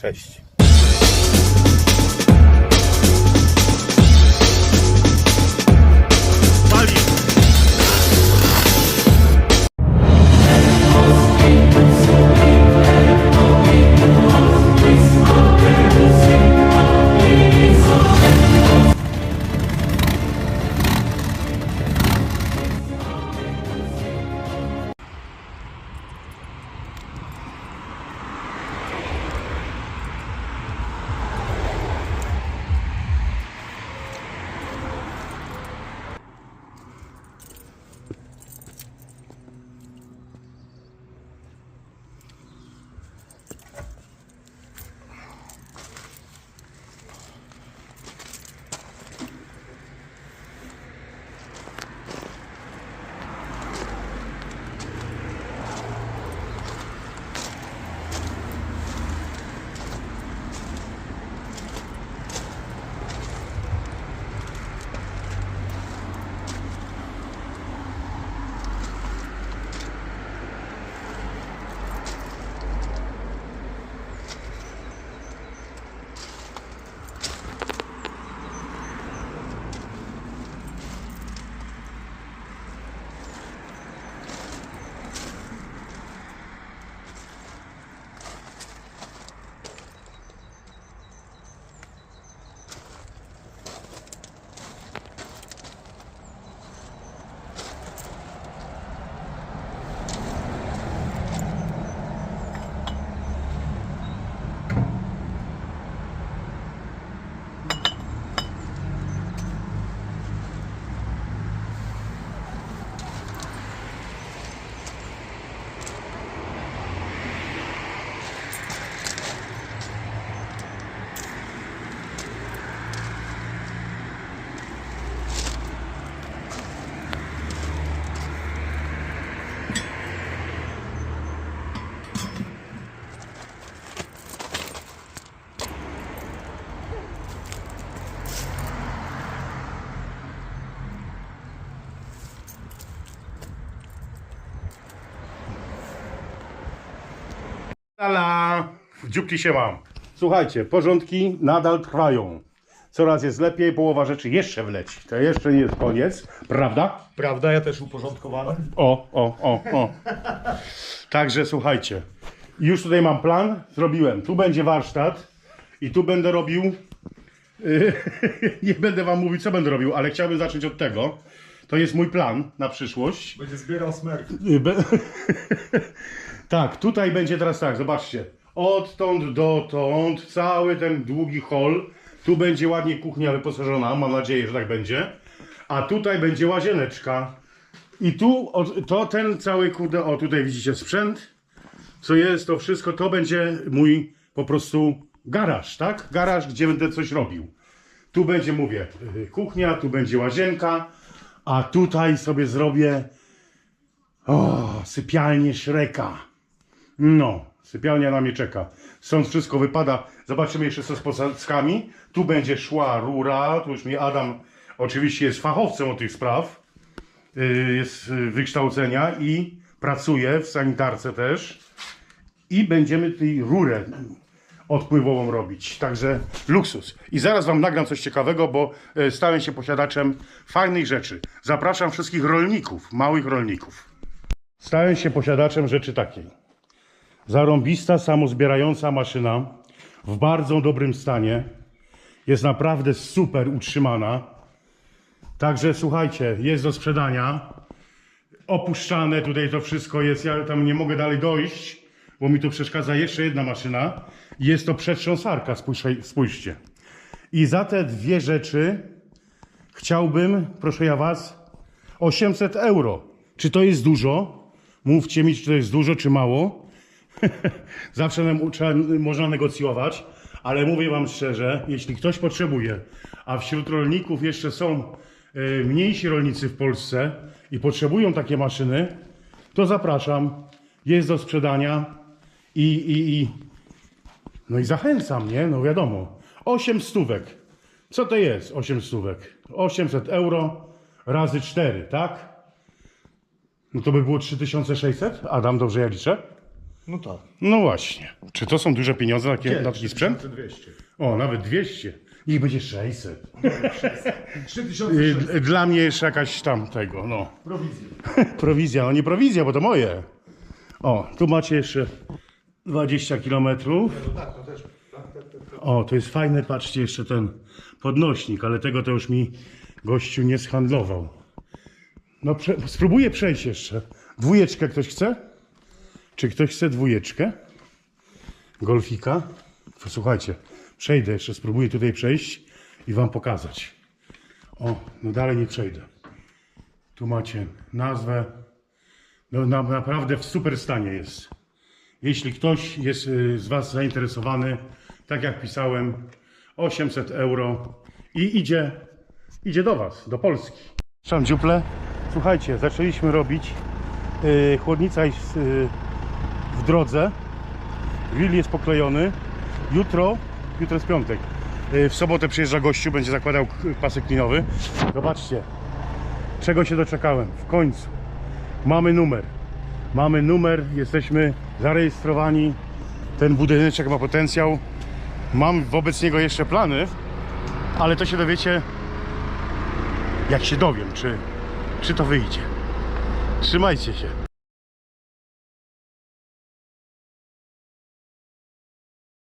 Cześć. Tala! Dzióbki się mam. Słuchajcie, porządki nadal trwają. Coraz jest lepiej, połowa rzeczy jeszcze wleci. To jeszcze nie jest koniec, prawda? Prawda, ja też uporządkowany. O, o, o, o. Także słuchajcie, już tutaj mam plan, zrobiłem. Tu będzie warsztat i tu będę robił. y, nie będę wam mówił, co będę robił, ale chciałbym zacząć od tego. To jest mój plan na przyszłość. Będzie zbierał smerk. Y, tak, tutaj będzie teraz tak, zobaczcie. Odtąd dotąd, cały ten długi hol. Tu będzie ładnie kuchnia wyposażona, mam nadzieję, że tak będzie. A tutaj będzie łazieneczka. I tu, to ten cały, kurde, o tutaj widzicie sprzęt. Co jest, to wszystko, to będzie mój po prostu garaż, tak? Garaż, gdzie będę coś robił. Tu będzie, mówię, y, kuchnia, tu będzie łazienka, a tutaj sobie zrobię o, sypialnię Szreka. No, sypialnia na mnie czeka. Stąd wszystko wypada. Zobaczymy jeszcze co z posadzkami. Tu będzie szła rura. Tu już mi Adam oczywiście jest fachowcem od tych spraw. Yy, Jest yy, wykształcenia i pracuje w sanitarce też. I będziemy tej rurę odpływową robić. Także luksus. I zaraz Wam nagram coś ciekawego, bo e, stałem się posiadaczem fajnych rzeczy. Zapraszam wszystkich rolników, małych rolników. Stałem się posiadaczem rzeczy takiej. Zarąbista, samozbierająca maszyna w bardzo dobrym stanie. Jest naprawdę super utrzymana. Także słuchajcie, jest do sprzedania. Opuszczane tutaj to wszystko jest. Ja tam nie mogę dalej dojść, bo mi tu przeszkadza jeszcze jedna maszyna. Jest to przetrząsarka, spójrzcie-. I za te dwie rzeczy chciałbym, proszę ja was, 800 euro. Czy to jest dużo? Mówcie mi, czy to jest dużo, czy mało. Zawsze nam trzeba, można negocjować, ale mówię Wam szczerze, jeśli ktoś potrzebuje, a wśród rolników jeszcze są e, mniejsi rolnicy w Polsce i potrzebują takie maszyny, to zapraszam. Jest do sprzedania i, i, i no i zachęcam, nie? No wiadomo. 8 stówek. Co to jest 8 stówek? 800 euro razy 4, tak? No to by było 3600? Adam, dobrze ja liczę? No tak. No właśnie. Czy to są duże pieniądze na, takie, na taki sprzęt? 200. O, nawet 200. Niech będzie 600. 3600. Y, Dla mnie jeszcze jakaś tam tego, no. Prowizja. Prowizja, no nie prowizja, bo to moje. O, tu macie jeszcze 20 km. O, to jest fajne, patrzcie, jeszcze ten podnośnik, ale tego to już mi gościu nie zhandlował. No, prze, spróbuję przejść jeszcze. Dwójeczkę ktoś chce? Czy ktoś chce dwójeczkę? Golfika? To słuchajcie, przejdę jeszcze, spróbuję tutaj przejść i wam pokazać. O, no dalej nie przejdę. Tu macie nazwę. No na, naprawdę w super stanie jest. Jeśli ktoś jest y, z Was zainteresowany, tak jak pisałem, 800 euro i idzie, idzie do Was, do Polski. Szan dziuple. Słuchajcie, zaczęliśmy robić. y, chłodnica jest y, w drodze. Grill jest poklejony. Jutro, jutro jest piątek. y, w sobotę przyjeżdża gościu, będzie zakładał pasek klinowy. Zobaczcie, czego się doczekałem. W końcu mamy numer. Mamy numer, jesteśmy zarejestrowani. Ten budyneczek ma potencjał. Mam wobec niego jeszcze plany, ale to się dowiecie, jak się dowiem, czy, czy to wyjdzie. Trzymajcie się.